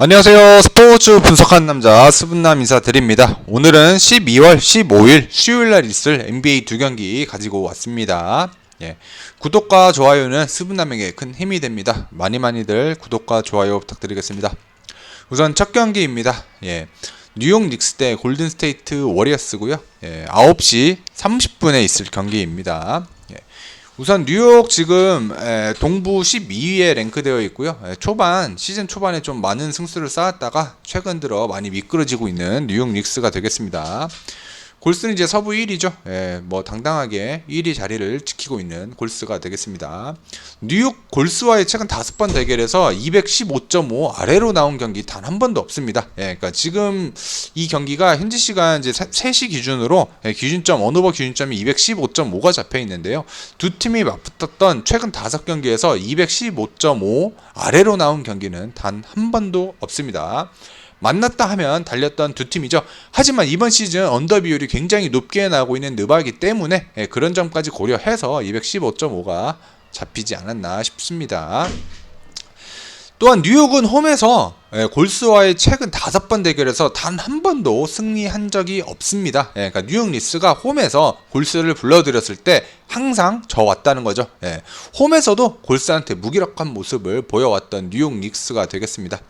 안녕하세요. 스포츠 분석하는 남자 수분남 인사드립니다. 오늘은 12월 15일 수요일 날 있을 NBA 두 경기 가지고 왔습니다. 예. 구독과 좋아요는 수분남에게 큰 힘이 됩니다. 많이 많이들 구독과 좋아요 부탁드리겠습니다. 우선 첫 경기입니다. 예. 뉴욕 닉스 대 골든 스테이트 워리어스고요. 예. 9시 30분에 있을 경기입니다. 예. 우선 뉴욕 지금 에, 동부 12위에 랭크되어 있고요. 에, 초반 시즌 초반에 좀 많은 승수를 쌓았다가 최근 들어 많이 미끄러지고 있는 뉴욕 닉스가 되겠습니다. 골스는 이제 서부 1위죠. 예, 뭐 당당하게 1위 자리를 지키고 있는 골스가 되겠습니다. 뉴욕 골스와의 최근 다섯 번 대결에서 215.5 아래로 나온 경기 단 한 번도 없습니다. 예, 그러니까 지금 이 경기가 현지 시간 이제 3시 기준으로 예, 기준점 언오버 기준점이 215.5가 잡혀 있는데요. 두 팀이 맞붙었던 최근 다섯 경기에서 215.5 아래로 나온 경기는 단 한 번도 없습니다. 만났다 하면 달렸던 두 팀이죠. 하지만 이번 시즌 언더 비율이 굉장히 높게 나오고 있는 느바이기 때문에 예, 그런 점까지 고려해서 215.5가 잡히지 않았나 싶습니다. 또한 뉴욕은 홈에서 예, 골스와의 최근 다섯 번 대결에서 단 한 번도 승리한 적이 없습니다. 예, 그러니까 뉴욕 리스가 홈에서 골스를 불러들였을 때 항상 져왔다는 거죠. 예, 홈에서도 골스한테 무기력한 모습을 보여왔던 뉴욕 닉스가 되겠습니다.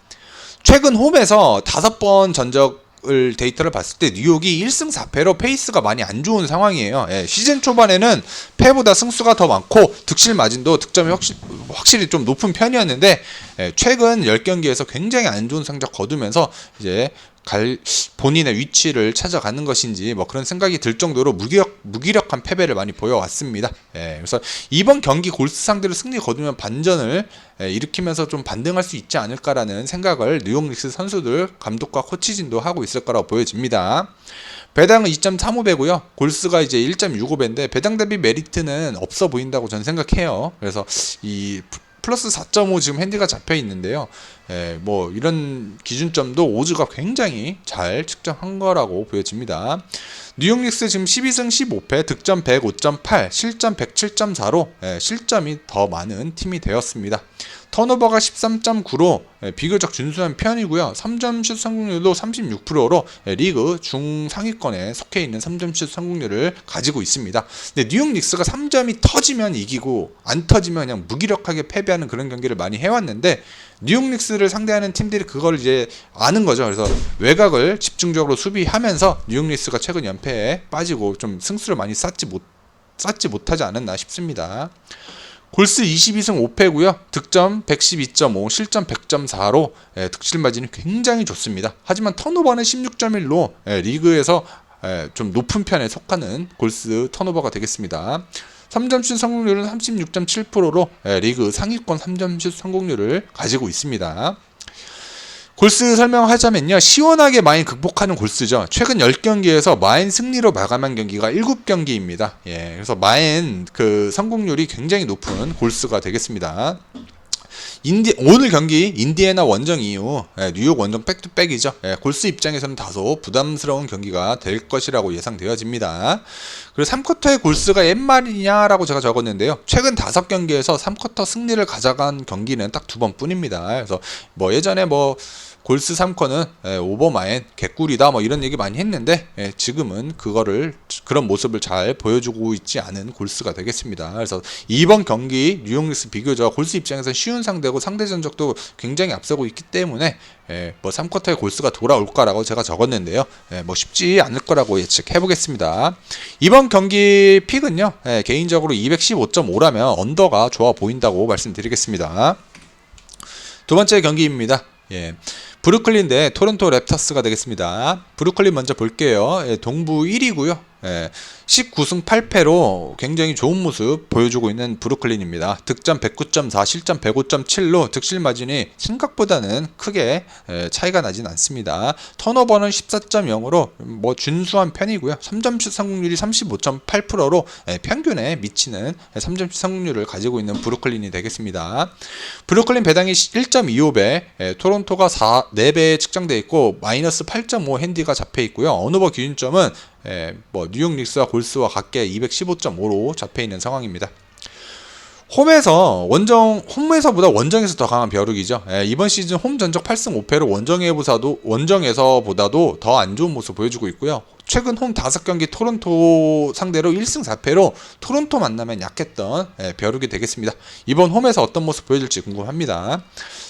최근 홈에서 다섯 번 전적 을 데이터를 봤을 때 뉴욕이 1승 4패로 페이스가 많이 안 좋은 상황이에요. 예, 시즌 초반에는 패보다 승수가 더 많고 득실 마진도 득점이 확실, 확실히 좀 높은 편이었는데 예, 최근 10경기에서 굉장히 안 좋은 성적 거두면서 이제 갈 본인의 위치를 찾아가는 것인지 뭐 그런 생각이 들 정도로 무기력 무기력한 패배를 많이 보여왔습니다. 예, 그래서 이번 경기 골스 상대로 승리 거두면 반전을 예, 일으키면서 좀 반등할 수 있지 않을까라는 생각을 뉴욕 닉스 선수들 감독과 코치진도 하고 있을 거라고 보여집니다. 배당은 2.35배고요. 골스가 이제 1.65배인데 배당 대비 메리트는 없어 보인다고 저는 생각해요. 그래서 이 플러스 4.5 지금 핸디가 잡혀 있는데요. 예, 뭐 이런 기준점도 오즈가 굉장히 잘 측정한 거라고 보여집니다. 뉴욕 닉스 지금 12승 15패, 득점 105.8, 실점 107.4로 예, 실점이 더 많은 팀이 되었습니다. 턴오버가 13.9로 예, 비교적 준수한 편이고요. 3점 슛 성공률도 36%로 예, 리그 중상위권에 속해 있는 3점 슛 성공률을 가지고 있습니다. 근데 뉴욕 닉스가 3점이 터지면 이기고 안 터지면 그냥 무기력하게 패배하는 그런 경기를 많이 해왔는데 뉴욕 닉스 를 상대하는 팀들이 그걸 이제 아는 거죠. 그래서 외곽을 집중적으로 수비하면서 뉴욕 닉스가 최근 연패에 빠지고 좀 승수를 많이 쌓지 못 쌓지 못하지 않았나 싶습니다. 골스 22승 5패고요. 득점 112.5, 실점 100.4로 예, 득실 마진이 굉장히 좋습니다. 하지만 턴오버는 16.1로 예, 리그에서 예, 좀 높은 편에 속하는 골스 턴오버가 되겠습니다. 3점슛 성공률은 36.7%로 예, 리그 상위권 3점슛 성공률을 가지고 있습니다. 골스 설명하자면요. 시원하게 마인 극복하는 골스죠. 최근 10경기에서 마인 승리로 마감한 경기가 7경기입니다. 예. 그래서 마인 그 성공률이 굉장히 높은 골스가 되겠습니다. 인디 오늘 경기 인디애나 원정 이후 예, 뉴욕 원정 백투백이죠. 예, 골스 입장에서는 다소 부담스러운 경기가 될 것이라고 예상되어집니다. 그리고 3쿼터의 골스가 옛말이냐라고 제가 적었는데요. 최근 5경기에서 3쿼터 승리를 가져간 경기는 딱 두 번뿐입니다. 그래서 뭐 예전에 뭐 골스 3쿼는 예, 오버마인 개꿀이다 뭐 이런 얘기 많이 했는데 예, 지금은 그거를 그런 모습을 잘 보여주고 있지 않은 골스가 되겠습니다. 그래서 이번 경기 뉴욕 닉스 비교적 골스 입장에서 쉬운 상대 고 상대 전적도 굉장히 앞서고 있기 때문에 예, 뭐 3쿼터에 골스가 돌아올 거라고 제가 적었는데요. 예, 뭐 쉽지 않을 거라고 예측해 보겠습니다. 이번 경기 픽은요. 예, 개인적으로 215.5라면 언더가 좋아 보인다고 말씀드리겠습니다. 두 번째 경기입니다. 예. 브루클린 대 토론토 랩터스가 되겠습니다. 브루클린 먼저 볼게요. 예, 동부 1위고요. 예, 19승 8패로 굉장히 좋은 모습 보여주고 있는 브루클린입니다. 득점 109.4, 실점 105.7로 득실 마진이 생각보다는 크게 예, 차이가 나진 않습니다. 턴오버는 14.0으로 뭐 준수한 편이고요. 3점슛 성공률이 35.8%로 예, 평균에 미치는 3점슛 성공률을 가지고 있는 브루클린이 되겠습니다. 브루클린 배당이 1.25배, 예, 토론토가 4, 4배에 측정되어 있고 마이너스 8.5 핸디가 잡혀 있고요. 언오버 기준점은 예, 뭐 뉴욕 닉스와 골 스와 각계 215.5로 잡혀 있는 상황입니다. 홈에서 원정 홈에서보다 원정에서 더 강한 벼룩이죠. 예, 이번 시즌 홈 전적 8승 5패로 원정에보다도 원정에서보다도 더 안 좋은 모습 보여주고 있고요. 최근 홈 5경기 토론토 상대로 1승 4패로 토론토 만나면 약했던 예, 벼룩이 되겠습니다. 이번 홈에서 어떤 모습 보여줄지 궁금합니다.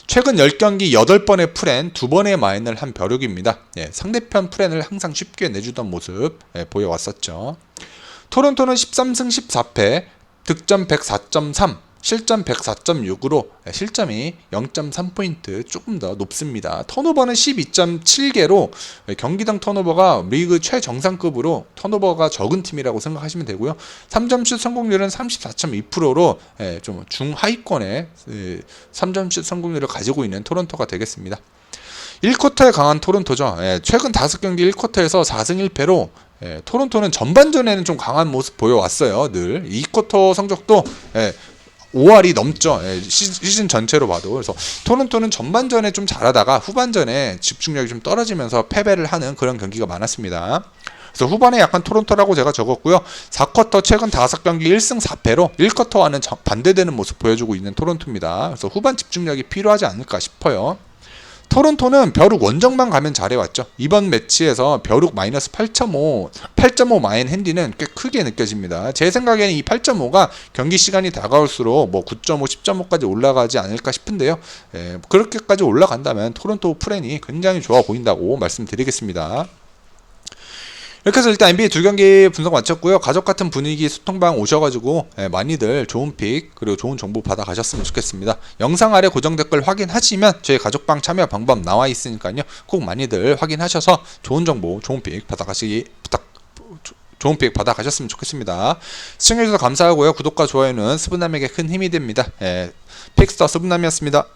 최근 10경기 8번의 프렌, 2번의 마인을 한 벼룩입니다. 예, 상대편 프렌을 항상 쉽게 내주던 모습 예, 보여왔었죠. 토론토는 13승 14패, 득점 104.3, 실점 104.6으로 실점이 0.3포인트 조금 더 높습니다. 턴오버는 12.7개로 경기당 턴오버가 리그 최정상급으로 턴오버가 적은 팀이라고 생각하시면 되고요. 3점슛 성공률은 34.2%로 좀 중하위권의 3점슛 성공률을 가지고 있는 토론토가 되겠습니다. 1쿼터에 강한 토론토죠. 예, 최근 5경기 1쿼터에서 4승 1패로 예, 토론토는 전반전에는 좀 강한 모습 보여왔어요. 늘 2쿼터 성적도 예, 5할이 넘죠. 예, 시- 시즌 전체로 봐도. 그래서 토론토는 전반전에 좀 잘하다가 후반전에 집중력이 좀 떨어지면서 패배를 하는 그런 경기가 많았습니다. 그래서 후반에 약간 토론토라고 제가 적었고요. 4쿼터 최근 5경기 1승 4패로 1쿼터와는 정- 반대되는 모습 보여주고 있는 토론토입니다. 그래서 후반 집중력이 필요하지 않을까 싶어요. 토론토는 벼룩 원정만 가면 잘해왔죠. 이번 매치에서 벼룩 마이너스 8.5, 8.5 마인 핸디는 꽤 크게 느껴집니다. 제 생각에는 이 8.5가 경기 시간이 다가올수록 뭐 9.5, 10.5까지 올라가지 않을까 싶은데요. 예, 그렇게까지 올라간다면 토론토 프렌이 굉장히 좋아 보인다고 말씀드리겠습니다. 이렇게 해서 일단 NBA 두 경기 분석 마쳤고요. 가족 같은 분위기 소통방 오셔가지고 예, 많이들 좋은 픽 그리고 좋은 정보 받아 가셨으면 좋겠습니다. 영상 아래 고정 댓글 확인하시면 저희 가족방 참여 방법 나와 있으니까요. 꼭 많이들 확인하셔서 좋은 정보, 좋은 픽 받아 가시기 부탁. 조- 좋은 픽 받아 가셨으면 좋겠습니다. 시청해주셔서 감사하고요. 구독과 좋아요는 스분남에게 큰 힘이 됩니다. 예, 픽스터 스분남이었습니다.